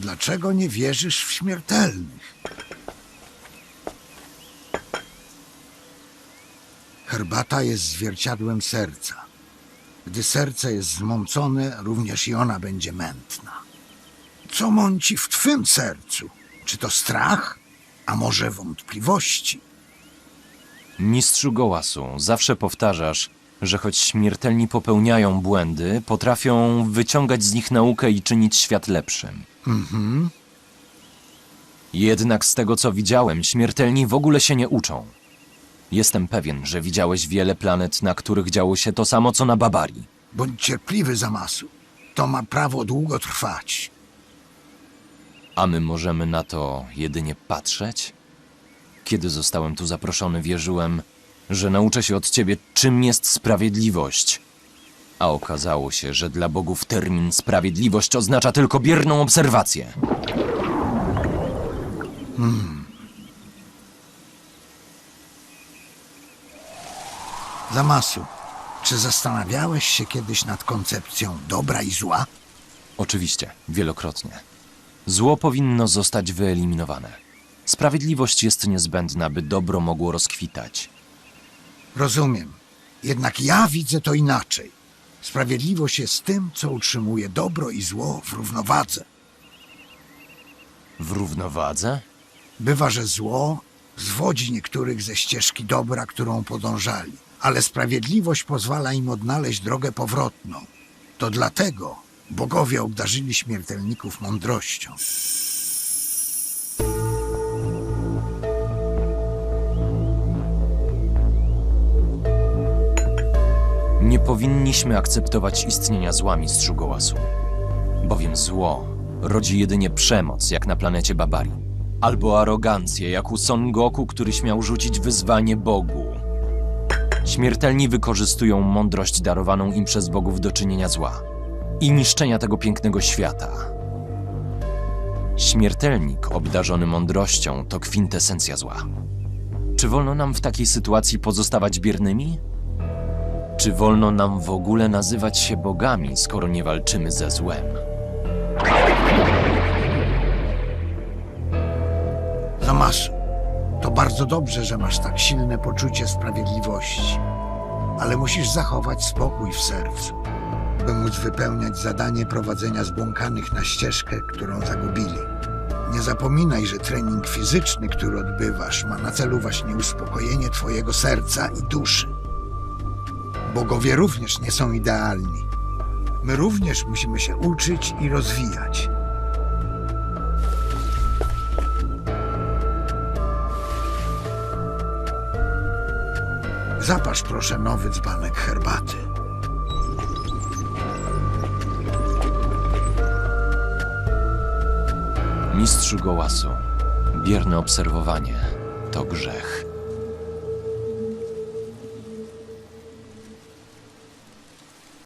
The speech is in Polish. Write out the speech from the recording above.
dlaczego nie wierzysz w śmiertelnych? Herbata jest zwierciadłem serca. Gdy serce jest zmącone, również i ona będzie mętna. Co mąci w twym sercu? Czy to strach, a może wątpliwości? Mistrzu Gołasu, zawsze powtarzasz, że choć śmiertelni popełniają błędy, potrafią wyciągać z nich naukę i czynić świat lepszym. Mhm. Jednak z tego co widziałem, śmiertelni w ogóle się nie uczą. Jestem pewien, że widziałeś wiele planet, na których działo się to samo co na Babarii. Bądź cierpliwy, Zamasu. To ma prawo długo trwać. A my możemy na to jedynie patrzeć? Kiedy zostałem tu zaproszony, wierzyłem, że nauczę się od ciebie, czym jest sprawiedliwość. A okazało się, że dla bogów termin sprawiedliwość oznacza tylko bierną obserwację. Zamasu, czy zastanawiałeś się kiedyś nad koncepcją dobra i zła? Oczywiście, wielokrotnie. Zło powinno zostać wyeliminowane. Sprawiedliwość jest niezbędna, by dobro mogło rozkwitać. Rozumiem. Jednak ja widzę to inaczej. Sprawiedliwość jest tym, co utrzymuje dobro i zło w równowadze. W równowadze? Bywa, że zło zwodzi niektórych ze ścieżki dobra, którą podążali, ale sprawiedliwość pozwala im odnaleźć drogę powrotną. To dlatego bogowie obdarzyli śmiertelników mądrością. Powinniśmy akceptować istnienia zła mistrzu Gołasu. Bowiem zło rodzi jedynie przemoc, jak na planecie Babari. Albo arogancję, jak u Son Goku, który śmiał rzucić wyzwanie Bogu. Śmiertelni wykorzystują mądrość darowaną im przez bogów do czynienia zła i niszczenia tego pięknego świata. Śmiertelnik obdarzony mądrością to kwintesencja zła. Czy wolno nam w takiej sytuacji pozostawać biernymi? Czy wolno nam w ogóle nazywać się bogami, skoro nie walczymy ze złem? Zamasu, to bardzo dobrze, że masz tak silne poczucie sprawiedliwości, ale musisz zachować spokój w sercu, by móc wypełniać zadanie prowadzenia zbłąkanych na ścieżkę, którą zagubili. Nie zapominaj, że trening fizyczny, który odbywasz, ma na celu właśnie uspokojenie twojego serca i duszy. Bogowie również nie są idealni. My również musimy się uczyć i rozwijać. Zapasz proszę nowy dzbanek herbaty. Mistrzu Gołasu, bierne obserwowanie to grzech.